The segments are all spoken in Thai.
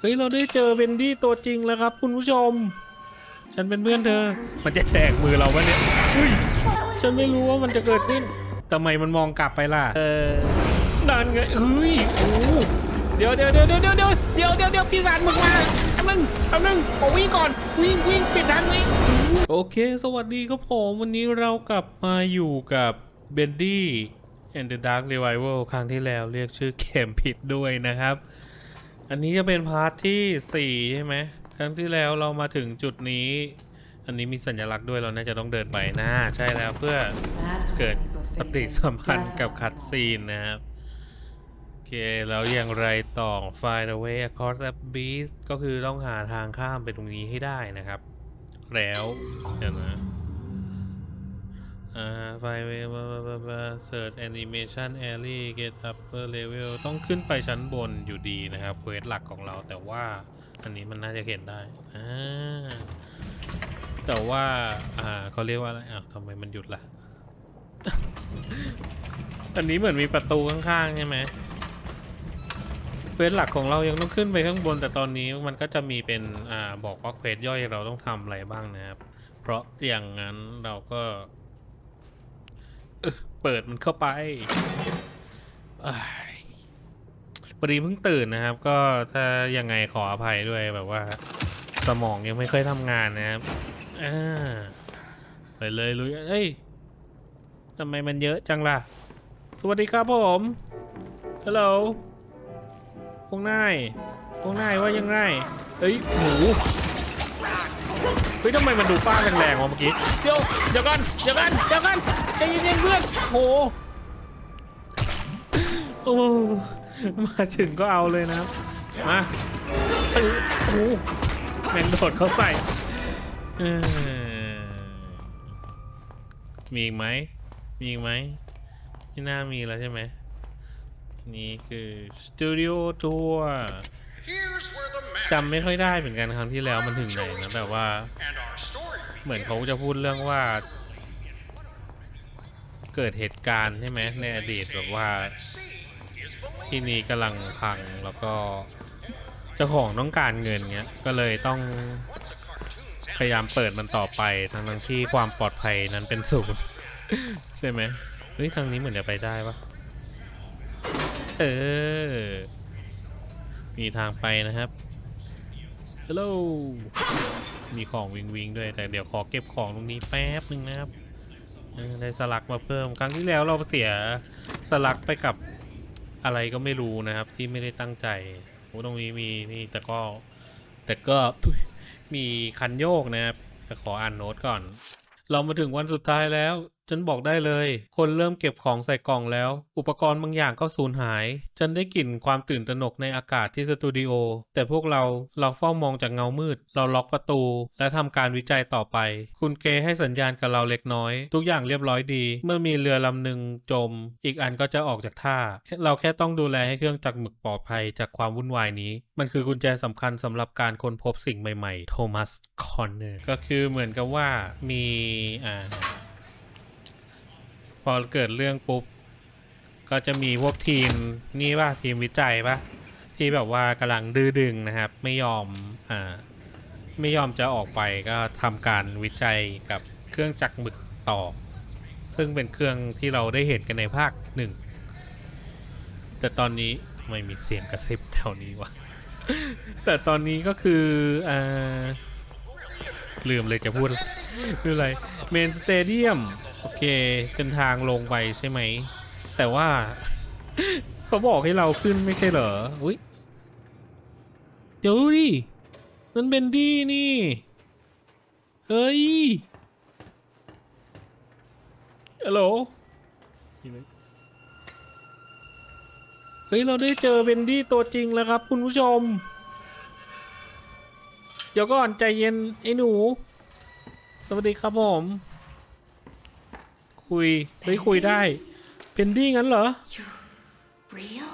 เฮ้ย เราได้เจอเวนดี้ตัวจริงแล้วครับ คุณผู้ชม ฉันเป็นเพื่อนเธอ มันจะแตกมือเราปะเนี่ยอุ้ยฉันไม่รู้ว่ามันจะเกิดขึ้นทำไมมันมองกลับไปล่ะ เออนั่นไงเฮ้ยโอ้เดี๋ยวเดี๋ยวเดี๋ยวเดี๋ยวเดี๋ยวเดี๋ยวเดี๋ยวเดี๋ยวเดี๋ยวพี่สารมึงมาอันนึงอันนึงผมวิ่งก่อนวิ่งวิ่งปิดทันวิ่งโอเค สวัสดีครับผมวันนี้เรากลับมาอยู่กับเบนดี้ and the Dark Revival ครั้งที่แล้วเรียกชื่อเกมผิดด้วยนะครับ อันนี้จะเป็นพาร์ทที่4ใช่ไหมครั้งที่แล้วเรามาถึงจุดนี้ อันนี้มีสัญลักษณ์ด้วยเราน่าจะต้องเดินไปนะ ใช่แล้วเพื่อเกิดปฏิสัมพันธ์กับคัดซีนนะครับโอเคแล้วอย่างไรต่อ find a way across the beach ก็คือต้องหาทางข้ามไปตรงนี้ให้ได้นะครับ แล้วเดี๋ยวนะ อ่า find way search animation alley get upper level ต้องขึ้นไปชั้นบนอยู่ดีนะครับเควสหลักของเราแต่ว่า อันนี้มันน่าจะเห็นได้อ่าแต่ว่า อ่าเขาเรียกว่าอะไรอะทำไมมันหยุดล่ะ อันนี้เหมือนมีประตูข้างๆใช่ไหมเควสหลักของเรายังต้องขึ้นไปข้างบน แต่ตอนนี้มันก็จะมีเป็นอ่าบอกว่าเควสย่อยเราต้องทำอะไรบ้างนะครับ เพราะอย่างนั้นเราก็ เปิดมันเข้าไปอ้ายพอดีเพิ่งตื่นนะครับ ก็ถ้ายังไงขออภัยด้วยแบบว่า สมองยังไม่ค่อยทำงานนะครับอ่าไปเลยลุยเอ้ยทำไมมันเยอะจังล่ะ สวัสดีครับผมฮัลโหลพวกนายพวกนายว่ายังไงเอ้ยหมู เฮ้ยทำไมมันดูฟ้าแรงๆวะเมื่อกี้ เดี๋ยวเดี๋ยวกันเดี๋ยวกันเดี๋ยวกันใจเย็นๆเพื่อนโหโอ้มาถึงก็เอาเลยนะมาเอ้ยโอ้โหแมงโดดเขาใส่มีอีกไหมมีอีกไหมไม่น่ามีแล้วใช่ไหมนี่คือสตูดิโอทัวร์ จำไม่ค่อยได้เหมือนกันครั้งที่แล้วมันถึงไหนนะแต่ว่า เหมือนเขาจะพูดเรื่องว่า เกิดเหตุการณ์ใช่ไหมในอดีตแบบว่า ที่นี่กำลังพังแล้วก็เจ้าของต้องการเงินเงี้ยก็เลยต้องพยายามเปิดมันต่อไปทั้งทั้งที่ความปลอดภัยนั้นเป็นศูนย์ใช่ไหมเฮ้ยทางนี้เหมือนจะไปได้ปะเออ มีทางไปนะครับ ฮัลโหลมีของวิงวิงด้วยแต่เดี๋ยวขอเก็บของตรงนี้แป๊บหนึ่งนะครับได้สลักมาเพิ่มครั้งที่แล้วเราเสียสลักไปกับอะไรก็ไม่รู้นะครับ ที่ไม่ได้ตั้งใจโอ้ตรงนี้มีนี่แต่ก็แต่ก็มีคันโยกนะครับแต่ขออ่านโน้ตก่อน เรามาถึงวันสุดท้ายแล้ว ฉันบอกได้เลย คนเริ่มเก็บของใส่กล่องแล้ว อุปกรณ์บางอย่างก็สูญหาย ฉันได้กลิ่นความตื่นตระหนกในอากาศที่สตูดิโอ แต่พวกเราเราเฝ้ามองจากเงามืด เราล็อกประตู และทำการวิจัยต่อไป คุณเกให้สัญญาณกับเราเล็กน้อย ทุกอย่างเรียบร้อยดี เมื่อมีเรือลำหนึ่งจม อีกอันก็จะออกจากท่า เราแค่ต้องดูแลให้เครื่องจักรหมึกปลอดภัยจากความวุ่นวายนี้ มันคือกุญแจสำคัญสำหรับการค้นพบสิ่งใหม่ๆ โทมัส คอนเนอร์ ก็คือเหมือนกับว่ามีอ่า อเกิดเรื่องปุ๊บ ก็จะมีพวกทีมนี่ป่ะทีมวิจัยป่ะที่แบบว่ากำลังดื้อดึงนะครับ ไม่ยอมอ่าไม่ยอมจะออกไปก็ทำการวิจัยกับเครื่องจักรหมึกต่อ ซึ่งเป็นเครื่องที่เราได้เห็นกันในภาคหนึ่งแต่ตอนนี้ไม่มีเสียงกระซิบแถวนี้วะแต่ตอนนี้ก็คืออ่าลืมเลยจะพูดคืออะไรเมนสเตเดียม โอเคเป็นทางลงไปใช่ไหม แต่ว่า เขาบอกให้เราขึ้นไม่ใช่เหรออุ้ยเดี๋ยวดินั่นเบนดี้นี่เฮ้ยฮัลโหลเฮ้ย เราได้เจอเบนดี้ตัวจริงแล้วครับ คุณผู้ชม เดี๋ยวก่อนใจเย็น ไอ้หนู สวัสดีครับผม คุยเฮ้ยคุยได้เบนดี้งั้นเหรอ Real?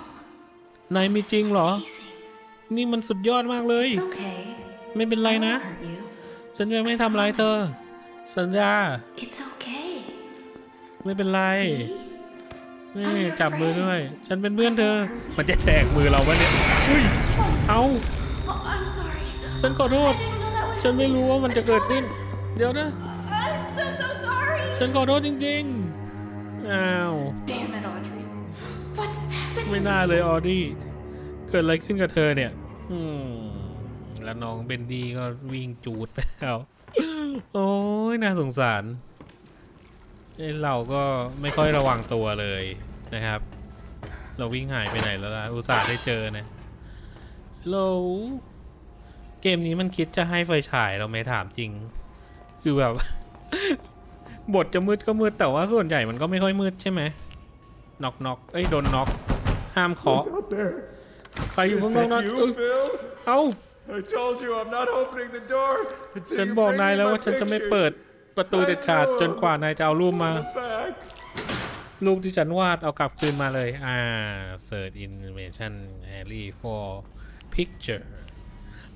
นายมีจริงเหรอ Amazing. นี่มันสุดยอดมากเลย It's okay. ไม่เป็นไร I นะ won't hurt you. ฉันจะไม่ทำร้ายเธอ สัญญา It's okay. ไม่เป็นไร See? นี่จับมือด้วย ฉันเป็นเพื่อนเธอ มันจะแตกมือเราปะเนี่ยอุ้ยเอาฉันขอโทษ I didn't know that would ฉันไม่รู้ว่ามันจะเกิดขึ้น เดี๋ยวนะ ฉันขอโทษจริงๆ อ้าว Damn it, Audrey. What's happening? ไม่น่าเลยออดี้ เกิดอะไรขึ้นกับเธอเนี่ย อืม แล้วน้องเบนดี้ก็วิ่งจูดไปแล้วโอ้ยน่าสงสารเอ้ยเราก็ไม่ค่อยระวังตัวเลยนะครับ เราวิ่งหายไปไหนแล้วล่ะ อุตส่าห์ได้เจอนะฮัลโหลเกมนี้มันคิดจะให้ไฟฉายเราไหม่ถามจริง คือแบบ บทจะมืดก็มืดแต่ว่าส่วนใหญ่มันก็ไม่ค่อยมืดใช่ไหมน็อกน็อกเอ้ยโดนน็อกห้ามเคาะ Who's out there? ใครอยู่ Is ข้างนอก that นั้น you, เอ้ย Phil? เอ้า I told you I'm not opening the door until ฉัน you บอก bring นาย me แล้ว my ว่าฉันจะไม่ pictures. เปิดประตูเด็ดขาดจนกว่านายจะเอารูปมา Back. รูปที่ฉันวาดเอากลับคืนมาเลย อ่า search information Harry for picture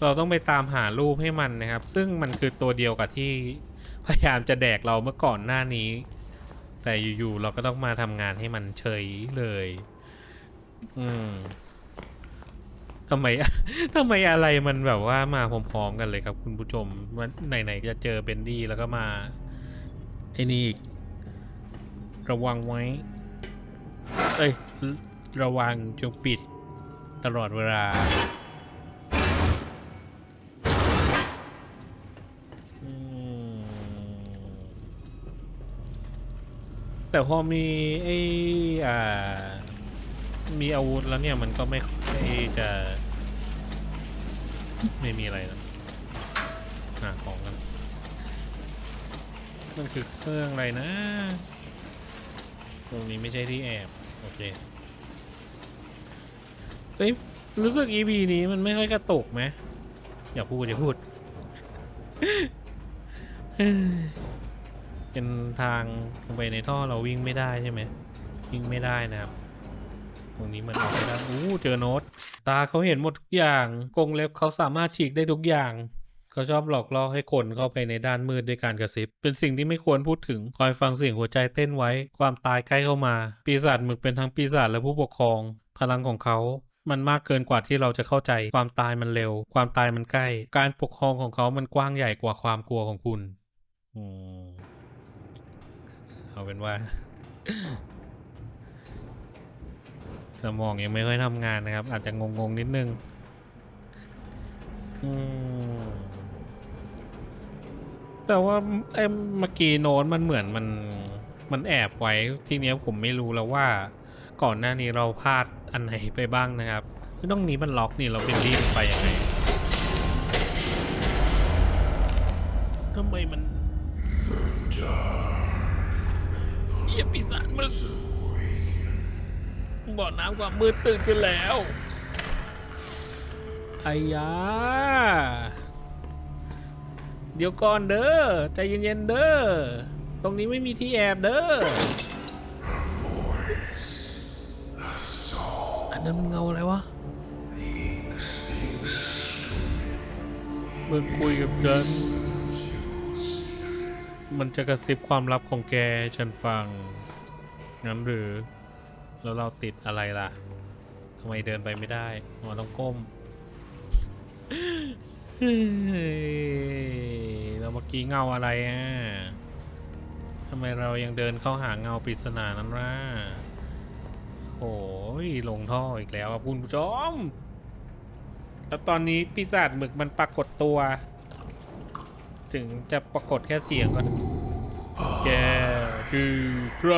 เราต้องไปตามหารูปให้มันนะครับ ซึ่งมันคือตัวเดียวกับที่ พยายามจะแดกเราเมื่อก่อนหน้านี้ แต่อยู่ๆเราก็ต้องมาทำงานให้มันเฉยเลย อืมทำไมทำไมอะไรมันแบบว่ามาพร้อมๆกันเลยครับ คุณผู้ชมวันไหนๆจะเจอเบนดี้แล้วก็มาไอ้นี่อีกระวังไว้ เอ้ย ระวังจงปิดตลอดเวลา แต่พอมีไอ้อ่า มีอาวุธแล้วเนี่ยมันก็ไม่ค่อยจะ ไม่มีอะไรนะหาของกัน มันคือเครื่องอะไรนะ ตรงนี้ไม่ใช่ที่แอบ โอเคเฮ้ย รู้สึก EP นี้มันไม่ค่อยกระตุกไหมอย่าพูดอย่าพูด เป็นทางลงไปในท่อเราวิ่งไม่ได้ใช่ไหมวิ่งไม่ได้นะครับ ตรงนี้มันออกไม่ได้อู้เจอโน้ต ตาเขาเห็นหมดทุกอย่างกรงเล็บเขาสามารถฉีกได้ทุกอย่างเขาชอบหลอกล่อให้คนเข้าไปในด้านมืดด้วยการกระซิบ เป็นสิ่งที่ไม่ควรพูดถึง คอยฟังเสียงหัวใจเต้นไว้ ความตายใกล้เข้ามา ปีศาจหมึกเป็นทั้งปีศาจและผู้ปกครอง พลังของเขา มันมากเกินกว่าที่เราจะเข้าใจ ความตายมันเร็ว ความตายมันใกล้ การปกครองของเขามันกว้างใหญ่กว่าความกลัวของคุณ อืม เอาเป็นว่า สมองยังไม่ค่อยทำงานนะครับ อาจจะงงๆนิดนึงแต่ว่าไอ้เมื่อกี้โน้ตมันเหมือนมันมันแอบไว้ทีเนี้ยผมไม่รู้แล้วว่า ก่อนหน้านี้เราพลาดอันไหนไปบ้างนะครับ ต้องนี้มันล็อกนี่เราเป็นรีบไปยังไง บ่อน้ำความมืดตื่นขึ้นแล้วไอ้ยาเดี๋ยวก่อนเด้อใจเย็นๆเด้อตรงนี้ไม่มีที่แอบเด้ออันนั้นมันเงาอะไรวะมันคุยกับฉันมันจะกระซิบความลับของแกฉันฟังงั้นหรือ แล้วเราติดอะไรล่ะทำไมเดินไปไม่ได้อ๋อต้องก้มเฮ้ยแล้วเมื่อกี้เงาอะไรอะทำไมเรายังเดินเข้าหาเงาปริศนานั้นล่ะโอ้ยลงท่ออีกแล้วอะคุณผู้ชม แล้วตอนนี้ปีศาจหมึกมันปรากฏตัว ถึงจะปรากฏแค่เสียงก็แกคือใคร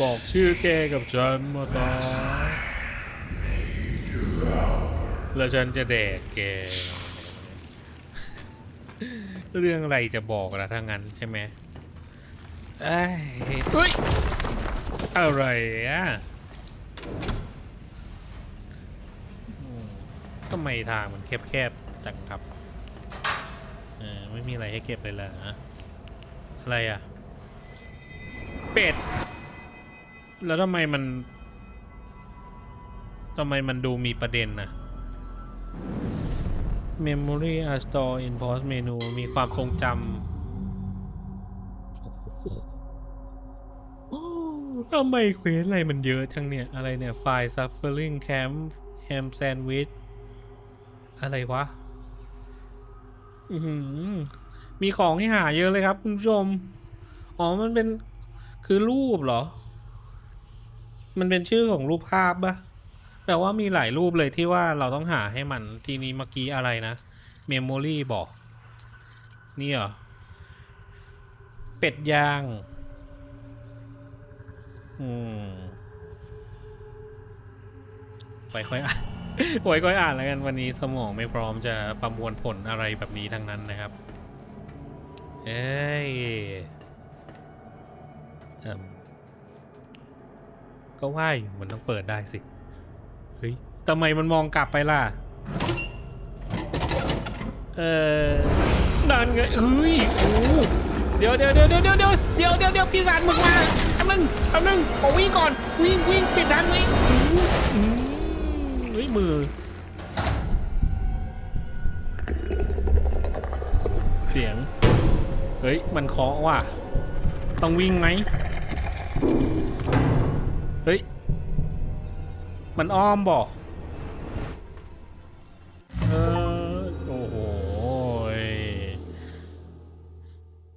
บอกชื่อแกกับฉันมาซะแล้วฉันจะแดกแก เรื่องอะไรจะบอกล่ะถ้างั้นใช่ไหมเอ้ยเฮ้ยอะไรอะทำไมทางมันแคบๆจังครับเออไม่มีอะไรให้เก็บเลยเหรออะไรอะ เป็ด แล้วทำไมมันทำไมมันดูมีประเด็นนะ Memory are stored in pause menu มีความทรงจำโอ้โหทำไมเควสอะไรมันเยอะจังเนี่ย อะไรเนี่ย File suffering camp แฮมแซนด์วิชอะไรวะอือหือมีของให้หาเยอะเลยครับ คุณผู้ชม อ๋อ มันเป็นคือรูปเหรอ มันเป็นชื่อของรูปภาพปะแปลว่ามีหลายรูปเลยที่ว่าเราต้องหาให้มัน ทีนี้เมื่อกี้อะไรนะ เมมโมรี่บอก นี่เหรอ เป็ดย่าง อืม ไปค่อยอ่านไว้ค่อยอ่านแล้วกันวันนี้สมองไม่พร้อมจะประมวลผลอะไรแบบนี้ทั้งนั้นนะครับ เอ้ยอ ก็ว่าอยู่มันต้องเปิดได้สิ เฮ้ยทำไมมันมองกลับไปล่ะ เออนั่นไงเฮ้ยโอ้เดี๋ยวเดี๋ยวเดี๋ยวเดี๋ยวเดี๋ยวเดี๋ยวเดี๋ยวเดี๋ยวเดี๋ยวปีศาจมึงมาแป๊บนึงแป๊บนึงขอวิ่งก่อน วิ่งวิ่งปิดดันไว้อื้ออื้อเฮ้ยมือเสียง เฮ้ย มันเคาะว่ะ ต้องวิ่งไหม เฮ้ย มันอ้อมบอกเออโอ้โห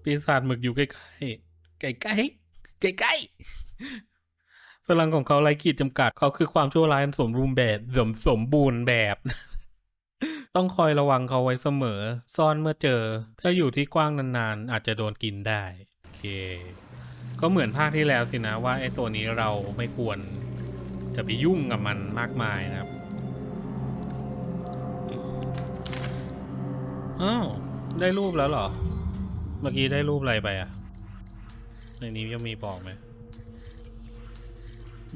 ปีศาจหมึกอยู่ใกล้ๆใกล้ๆใกล้ๆพลังของเขาไร้ขีดจำกัดเขาคือความชั่วร้ายสมบูรณ์แบบสมสมบูรณ์แบบ ต้องคอยระวังเขาไว้เสมอ ซ่อนเมื่อเจอ ถ้าอยู่ที่กว้างนานๆ อาจจะโดนกินได้ โอเค ก็เหมือนภาคที่แล้วสินะว่าไอ้ตัวนี้เราไม่ควรจะไปยุ่งกับมันมากมายนะครับอ้าวได้รูปแล้วเหรอ เมื่อกี้ได้รูปอะไรไปอะในนี้ยังมีบอกไหม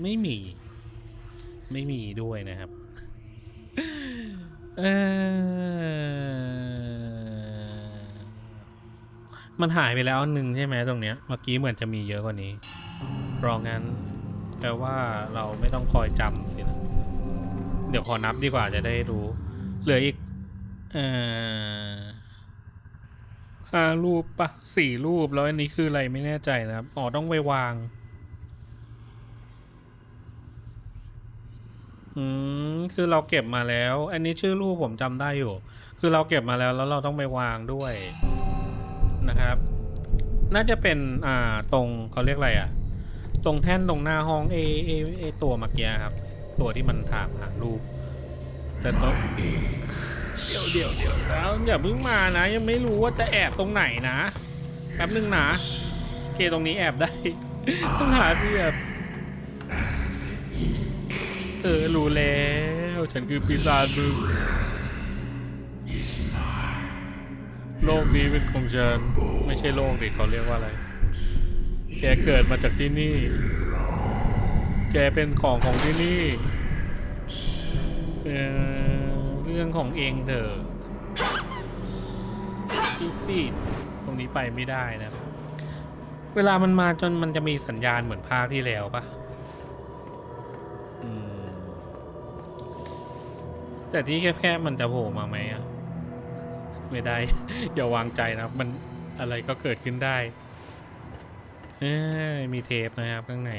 ไม่มี ไม่มีด้วยนะครับ เออ มันหายไปแล้วหนึ่งใช่ไหมตรงเนี้ย เมื่อกี้เหมือนจะมีเยอะกว่านี้ราะงั้นแปลว่าเราไม่ต้องคอยจำสินะ เดี๋ยวขอนับดีกว่าจะได้รู้ เหลืออีก เอ่อห้ารูปปะสี่รูปแล้วอันนี้คืออะไรไม่แน่ใจนะครับ อ๋อต้องไปวาง อืม คือเราเก็บมาแล้ว อันนี้ชื่อรูปผมจำได้อยู่ คือเราเก็บมาแล้วแล้วเราต้องไปวางด้วย นะครับ น่าจะเป็นอ่าตรงเขาเรียกอะไรอะ ตรงแท่นตรงหน้าห้องเอเอเอตัวเมื่อกี้ครับ ตัวที่มันถามหารูปแต่ตัวเดี๋ยวเดี๋ยวเดี๋ยวแล้วอย่าเพิ่งมานะ ยังไม่รู้ว่าจะแอบตรงไหนนะแป๊บนึงนะเคตรงนี้แอบได้ ต้องหาที่แอบเออรู้แล้ว ฉันคือปีศาจมึง โลกนี้เป็นของฉันไม่ใช่โลกดิเขาเรียกว่าอะไร แกเกิดมาจากที่นี่ แกเป็นของของที่นี่เออเรื่องของเองเถอะปิดปิตรงนี้ไปไม่ได้นะ เวลามันมาจนมันจะมีสัญญาณเหมือนภาคที่แล้วปะแต่ที่แคบๆมันจะโผล่มาไหมอะ ไม่ได้ อย่าวางใจนะมันอะไรก็เกิดขึ้นได้เอมีเทปนะครับข้างใน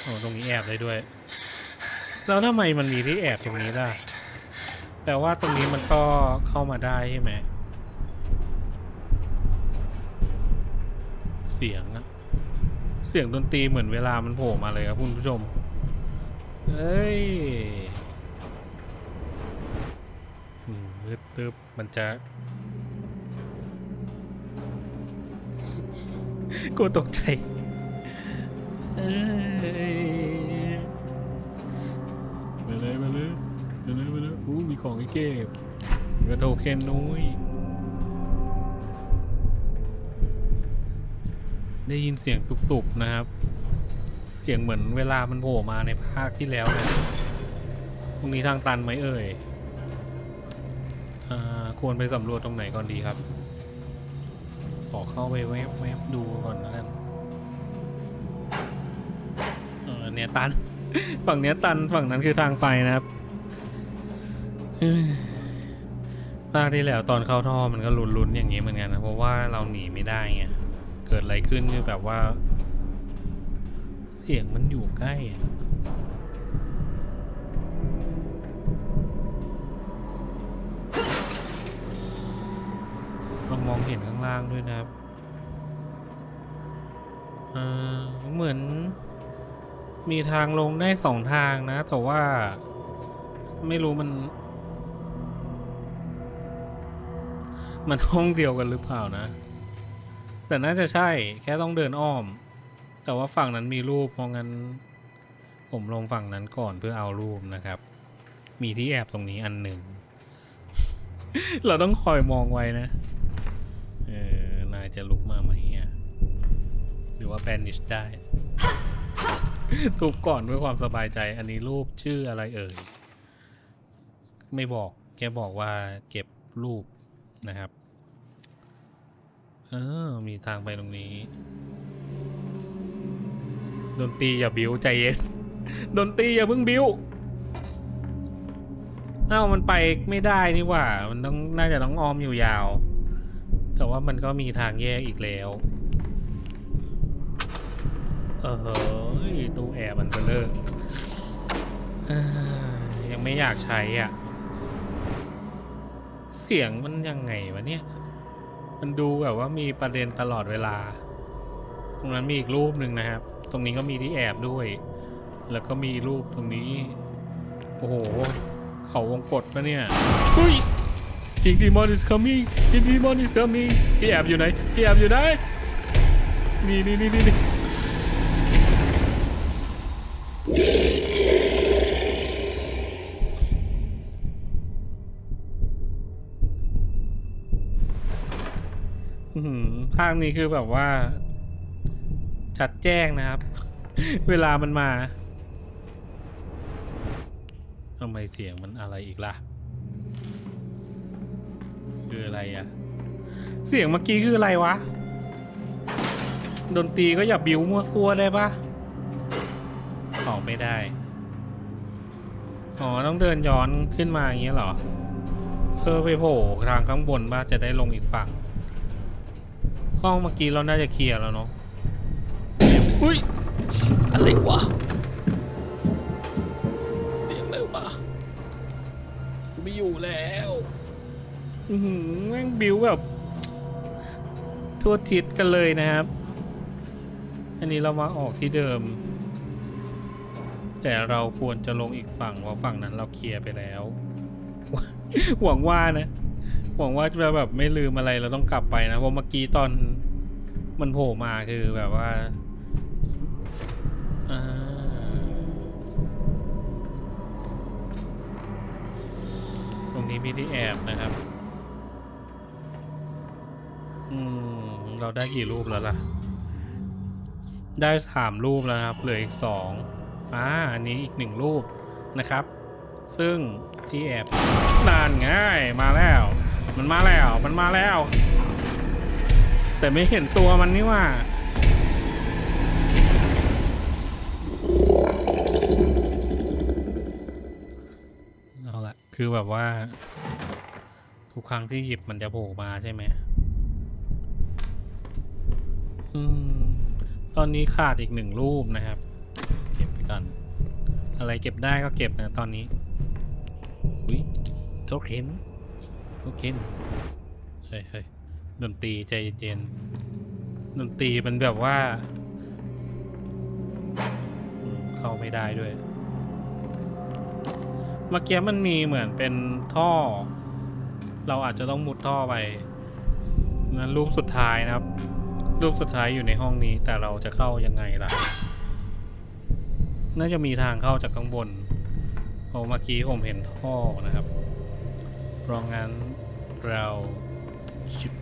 โอ้ตรงนี้แอบได้ด้วย แล้วทำไมมันมีที่แอบตรงนี้ล่ะ แต่ว่าตรงนี้มันก็เข้ามาได้ใช่ไหม เสียงอะเสียงดนตรีเหมือนเวลามันโผล่มาเลยครับคุณผู้ชม เฮ้ย มืดตึบมันจะกูตกใจเอ้ยมาเลยมาเลยมาเลยมาเลยอู้มีของให้เก็บกระโทเคนนุ้ยได้ยินเสียงตุบๆนะครับ เสียงเหมือนเวลามันโผล่มาในภาคที่แล้วเลยตรงนี้ทางตันไหมเอ่ย ควรไปสำรวจตรงไหนก่อนดีครับ ขอเข้าไปแวบแวบดูก่อนแล้วกันเออเนี่ยตัน ฝั่งเนี้ยตันฝั่งนั้นคือทางไปนะครับภาคที่แล้วตอนเข้าท่อมันก็ลุ้นๆอย่างนี้เหมือนกันนะเพราะว่าเราหนีไม่ได้ไงเกิดอะไรขึ้นคือแบบว่า เสียงมันอยู่ใกล้ เห็นข้างล่างด้วยนะครับเหมือน มีทางลงได้สองทางนะ แต่ว่า ไม่รู้มัน มันห้องเดียวกันหรือเปล่านะ แต่น่าจะใช่แค่ต้องเดินอ้อม แต่ว่าฝั่งนั้นมีรูปเพราะงั้น ผมลงฝั่งนั้นก่อนเพื่อเอารูปนะครับ มีที่แอบตรงนี้อันหนึ่ง เราต้องคอยมองไว้นะ เออนายจะลุกมาไหมอะหรือว่าแบนิชได้ ทุบก่อนเพื่อความสบายใจ อันนี้รูปชื่ออะไรเอ่ย ไม่บอกแค่บอกว่าเก็บรูปนะครับ เออ มีทางไปตรงนี้ ดนตรีอย่าบิ้วใจเย็น ดนตรีอย่าเพิ่งบิ้วอ้ามันไปไม่ได้นี่ว่า มันต้องน่าจะต้องออมอยู่ยาว แต่ว่ามันก็มีทางแยกอีกแล้ว เออเฮ้ยตู้แอร์มันเบลอเอ้ยยังไม่อยากใช้อะ เสียงมันยังไงวะเนี่ย มันดูแบบว่ามีประเด็นตลอดเวลา ตรงนั้นมีอีกรูปหนึ่งนะครับ ตรงนี้ก็มีที่แอบด้วย แล้วก็มีรูปตรงนี้ โอ้โห เขาวงกดปะเนี่ยเฮ้ย Big Demon is coming Big Demon is coming พี่แอบอยู่ไหนพี่แอบอยู่ไหนนี่นี่นี่นี่หือภาคนี้คือแบบว่า ชัดแจ้งนะครับ เวลามันมาทำไมเสียงมันอะไรอีกล่ะ คืออะไรอะเสียงเมื่อกี้คืออะไรวะ ดนตรีก็อย่าบิวมั่วซั่วได้ปะออกไม่ได้ อ๋อ ต้องเดินย้อนขึ้นมาอย่างเงี้ยเหรอ เพื่อไปโผล่ทางข้างบนบ้าจะได้ลงอีกฝั่ง ห้องเมื่อกี้เราน่าจะเคลียร์แล้วเนาะอุ้ย อะไรวะ เสียงอะไรวะกูไม่อยู่แล้ว อือหือแม่งบิวแบบ ทั่วทิศกันเลยนะครับ อันนี้เรามาออกที่เดิม แต่เราควรจะลงอีกฝั่งเพราะฝั่งนั้นเราเคลียร์ไปแล้ว หวังว่านะ หวังว่าจะแบบไม่ลืมอะไรเราต้องกลับไปนะ เพราะเมื่อกี้ตอนมันโผล่มาคือแบบว่าอ่าตรงนี้มีที่แอบนะครับ อืม เราได้กี่รูปแล้วล่ะ ได้สามรูปแล้วครับ เหลืออีกสองอ่า อันนี้อีกหนึ่งรูปนะครับ ซึ่งที่แอบนานง่ายมาแล้ว มันมาแล้ว มันมาแล้ว แต่ไม่เห็นตัวมันนี่ว่าเอาละคือแบบว่า ทุกครั้งที่หยิบมันจะโผล่มาใช่ไหม อืม ตอนนี้ขาดอีกหนึ่งรูปนะครับ เก็บไปก่อน อะไรเก็บได้ก็เก็บนะตอนนี้ อุ้ยโทเค็นโทเค็นเฮ้ยเฮ้ยดนตรีใจเย็นดนตรีมันแบบว่า เข้าไม่ได้ด้วย เมื่อกี้มันมีเหมือนเป็นท่อ เราอาจจะต้องมุดท่อไปนั้นรูปสุดท้ายนะครับ รูปสุดท้ายอยู่ในห้องนี้ แต่เราจะเข้ายังไงล่ะ น่าจะมีทางเข้าจากข้างบนเพราเมื่อกี้ผมเห็นท่อนะครับ เพราะงั้นเราชิบ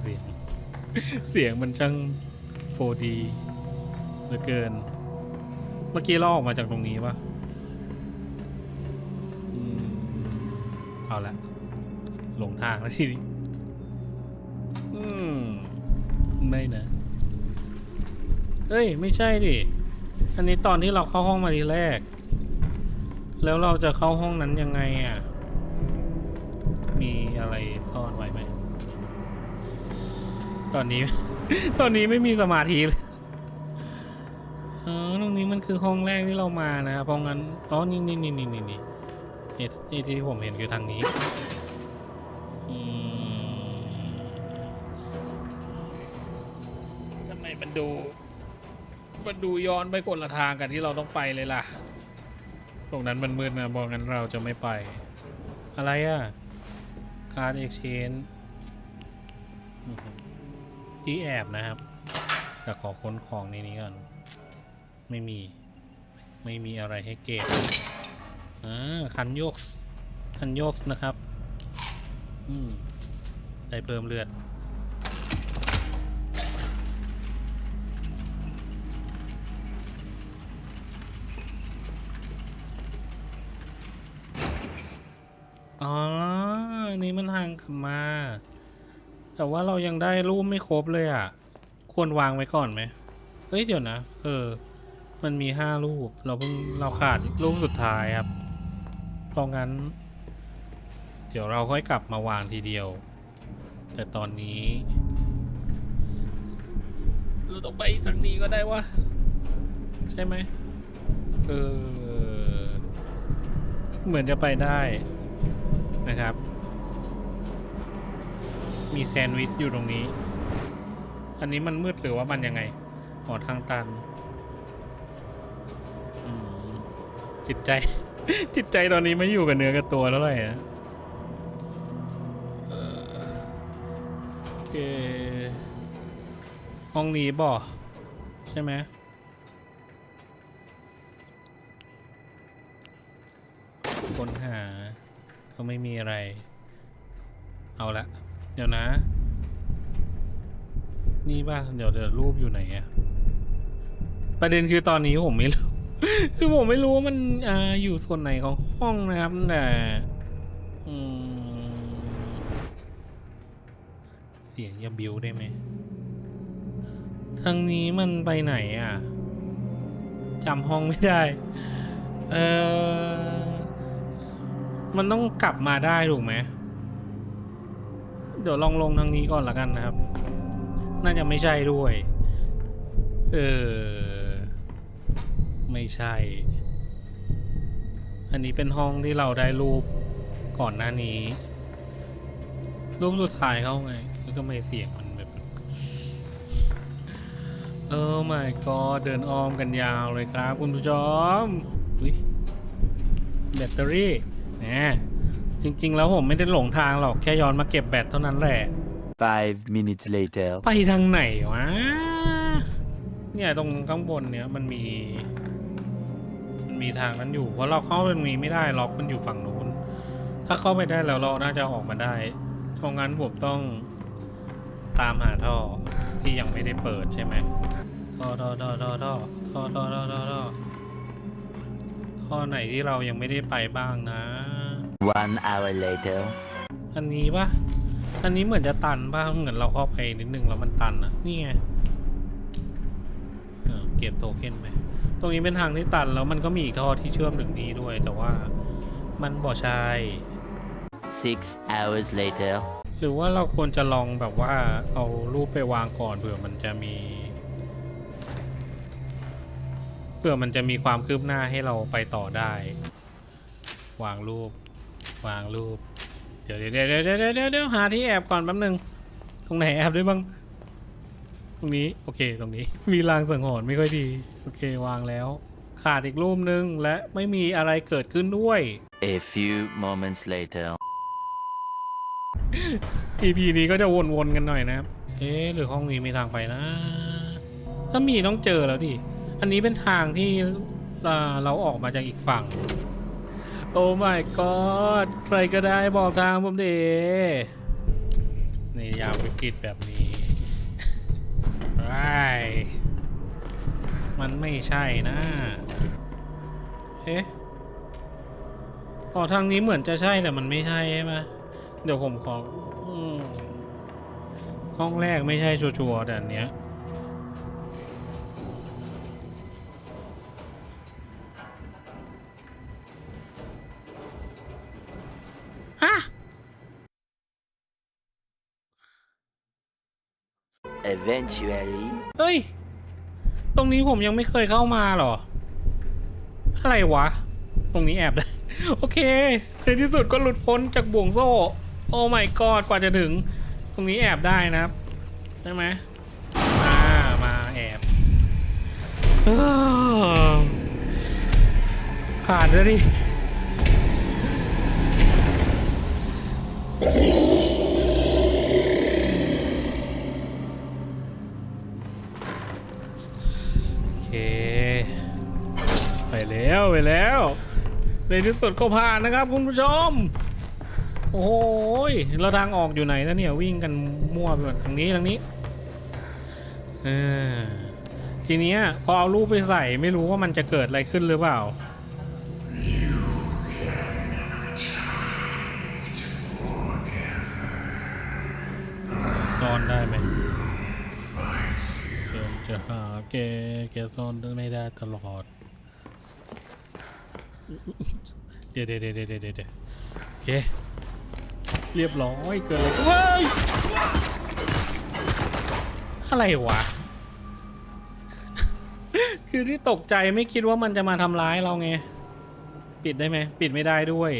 เสียง เสียงมันช่าง 4D เหลือเกิน เมื่อกี้เราออกมาจากตรงนี้ปะเอาละหลงทางแล้วทีนี้ ไม่นะ เอ้ย ไม่ใช่ดิ อันนี้ตอนที่เราเข้าห้องมาทีแรก แล้วเราจะเข้าห้องนั้นยังไงอะ มีอะไรซ่อนไว้ไหม ตอนนี้ ตอนนี้ไม่มีสมาธิเลยอ๋อตรงนี้มันคือห้องแรกที่เรามานะครับเพราะงั้น อ๋อ นี่นี่นี่นี่นี่นี่เอ็ดนี่ที่ผมเห็นคือทางนี้ ดู มันดูย้อนไปคนละทางกันที่เราต้องไปเลยล่ะ ตรงนั้นมันมืดนะบอกงั้นเราจะไม่ไป อะไรอะคาร์ดเอ็กชแนที่แอบนะครับ แต่ขอค้นของในนี้ก่อน ไม่มี ไม่มีอะไรให้เก็บอ่าคันโยกคันโยกนะครับ อืม ได้เพิ่มเลือด อ๋อ นี่มันทางกลับมา แต่ว่าเรายังได้รูปไม่ครบเลยอะ ควรวางไว้ก่อนไหมเฮ้ย เดี๋ยวนะ เออ มันมีห้ารูป เราเพิ่งเราขาดรูปสุดท้ายครับ เพราะงั้น เดี๋ยวเราค่อยกลับมาวางทีเดียว แต่ตอนนี้ เราต้องไปทางนี้ก็ได้วะ ใช่ไหม เออ เหมือนจะไปได้ นะครับ มีแซนด์วิชอยู่ตรงนี้ อันนี้มันมืดหรือว่ามันยังไงอ๋อทางตันจิตใจ จิตใจตอนนี้ไม่อยู่กับเนื้อกับตัวแล้วเลยนะเอ่อโอเค ห้องนี้บ่ใช่ไหม ก็ไม่มีอะไร เอาละ เดี๋ยวนะ นี่ป่ะ เดี๋ยวเดี๋ยวรูปอยู่ไหนอะประเด็นคือตอนนี้ผมไม่รู้ คือผมไม่รู้ว่ามันอ่าอยู่ส่วนไหนของห้องนะครับแต่อืมเสียงอย่าบิวได้ไหมทางนี้มันไปไหนอะจำห้องไม่ได้ เออ มันต้องกลับมาได้ถูกไหม เดี๋ยวลองลงทางนี้ก่อนละกันนะครับ น่าจะไม่ใช่ด้วย เออ ไม่ใช่ อันนี้เป็นห้องที่เราได้รูปก่อนหน้านี้ รูปสุดท้ายเขาไง แล้วก็ไม่เสียงมันแบบเออ my god เดินอ้อมกันยาวเลยครับคุณผู้ชมอุ๊ยแบตเตอรี่ แหมจริง ๆ แล้วผมไม่ได้หลงทางหรอกแค่ย้อนมาเก็บแบตเท่านั้นแหละ Five minutes later. ไปทางไหนวะ เนี่ยตรงข้างบนเนี่ยมันมี มันมีทางนั้นอยู่ เพราะเราเข้าตรงนี้ไม่ได้ล็อกมันอยู่ฝั่งนู้น ถ้าเข้าไปได้แล้วเราน่าจะออกมาได้เพราะงั้นผมต้องตามหาท่อที่ยังไม่ได้เปิดใช่ไหมท่อท่อท่อท่อท่อท่อท่อท่อท่อ ท่อท่อไหนที่เรายังไม่ได้ไปบ้างนะ One hour later. อันนี้ปะอันนี้เหมือนจะตันป่ะเหมือนเราเข้าไปนิดนึงแล้วมันตันอะนี่ไงเออเก็บโทเค็นไป ตรงนี้เป็นทางที่ตันแล้วมันก็มีอีกท่อที่เชื่อมถึงนี้ด้วย แต่ว่ามันบ่ใช่ Six hours later. หรือว่าเราควรจะลองแบบว่าเอารูปไปวางก่อนเผื่อมันจะมี เผื่อมันจะมีความคืบหน้าให้เราไปต่อได้ วางรูป วางรูปเดี๋ยวเดี๋ยวเดี๋ยวเดี๋ยวเดี๋ยวเดี๋ยวเดี๋ยวหาที่แอบก่อนแป๊บนึง ตรงไหนแอบได้บ้าง ตรงนี้ โอเค ตรงนี้ มีรางสังหรณ์ไม่ค่อยดี โอเค วางแล้ว ขาดอีกรูปนึง และไม่มีอะไรเกิดขึ้นด้วย A few moments later. EP นี้ก็จะวนๆกันหน่อยนะครับ เอ๊ะ หรือห้องนี้มีทางไปนะ ถ้ามีต้องเจอแล้วดิ อันนี้เป็นทางที่เราออกมาจากอีกฝั่ง โอ้ my god ใครก็ได้บอกทางผมเดในยามวิกฤตแบบนี้ไรมันไม่ใช่นะเอ๊ะอ๋อทางนี้เหมือนจะใช่แต่มันไม่ใช่ใช่ไหมเดี๋ยวผมขอห้องแรกไม่ใช่ชัวร์แต่อันเนี้ย Eventually. เฮ้ย ตรงนี้ผมยังไม่เคยเข้ามาหรอ อะไรวะ ตรงนี้แอบได้ โอเค ในที่สุดก็หลุดพ้นจากบ่วงโซ่ โอ้ my god กว่าจะถึง ตรงนี้แอบได้นะครับใช่ไหมมามาแอบผ่านแล้วดิ ไปแล้วไปแล้ว ในที่สุดก็ผ่านนะครับคุณผู้ชม โอ้โหเราทางออกอยู่ไหนนะเนี่ยวิ่งกันมั่วไปหมดทางนี้ทางนี้เออทีเนี้ยพอเอารูปไปใส่ไม่รู้ว่ามันจะเกิดอะไรขึ้นหรือเปล่าซ่อนได้ไหม จะหาแกแกซ่อนไม่ได้ตลอด เดี๋ยวเดี๋ยวเดี๋ยวเดี๋ยวเดี๋ยวเดี๋ยวโอเคเรียบร้อยเกิดอะไรเว้ยอะไรวะ คือที่ตกใจไม่คิดว่ามันจะมาทำร้ายเราไง ปิดได้ไหม ปิดไม่ได้ด้วย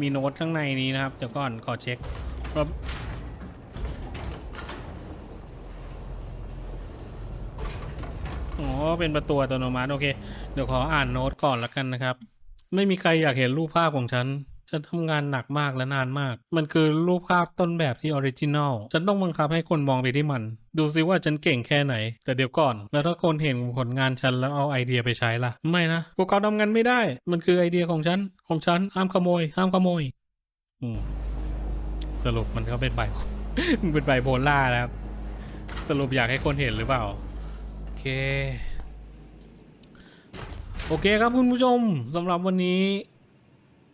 มีโน้ตข้างในนี้นะครับ เดี๋ยวก่อนขอเช็คว่าอ๋อ เป็นประตูอัตโนมัติโอเค เดี๋ยวขออ่านโน้ตก่อนละกันนะครับ ไม่มีใครอยากเห็นรูปภาพของฉัน ฉันทำงานหนักมากและนานมาก มันคือรูปภาพต้นแบบที่ออริจินอล ฉันต้องบังคับให้คนมองไปที่มัน ดูซิว่าฉันเก่งแค่ไหน แต่เดี๋ยวก่อน แล้วถ้าคนเห็นผลงานฉันแล้วเอาไอเดียไปใช้ล่ะ ไม่นะ พวกเขาทำงานไม่ได้ มันคือไอเดียของฉัน ของฉัน ห้ามขโมย ห้ามขโมย อืมสรุปมันก็เป็นใบมันเป็นใบโพล่านะครับ สรุปอยากให้คนเห็นหรือเปล่า โอเค โอเคครับคุณผู้ชมสำหรับวันนี้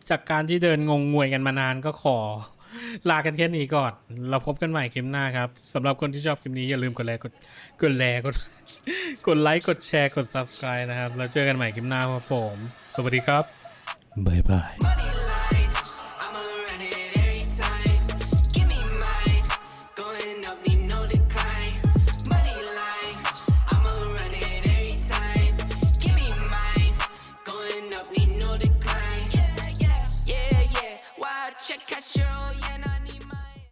จากการที่เดินงงงวยกันมานานก็ขอ ลากันแค่นี้ก่อน เราพบกันใหม่คลิปหน้าครับสำหรับคนที่ชอบคลิปนี้อย่าลืมกดไลค์กดกดแลกดกดไลค์กดแชร์กด subscribe นะครับ แล้วเจอกันใหม่คลิปหน้าครับผม สวัสดีครับบ๊ายบาย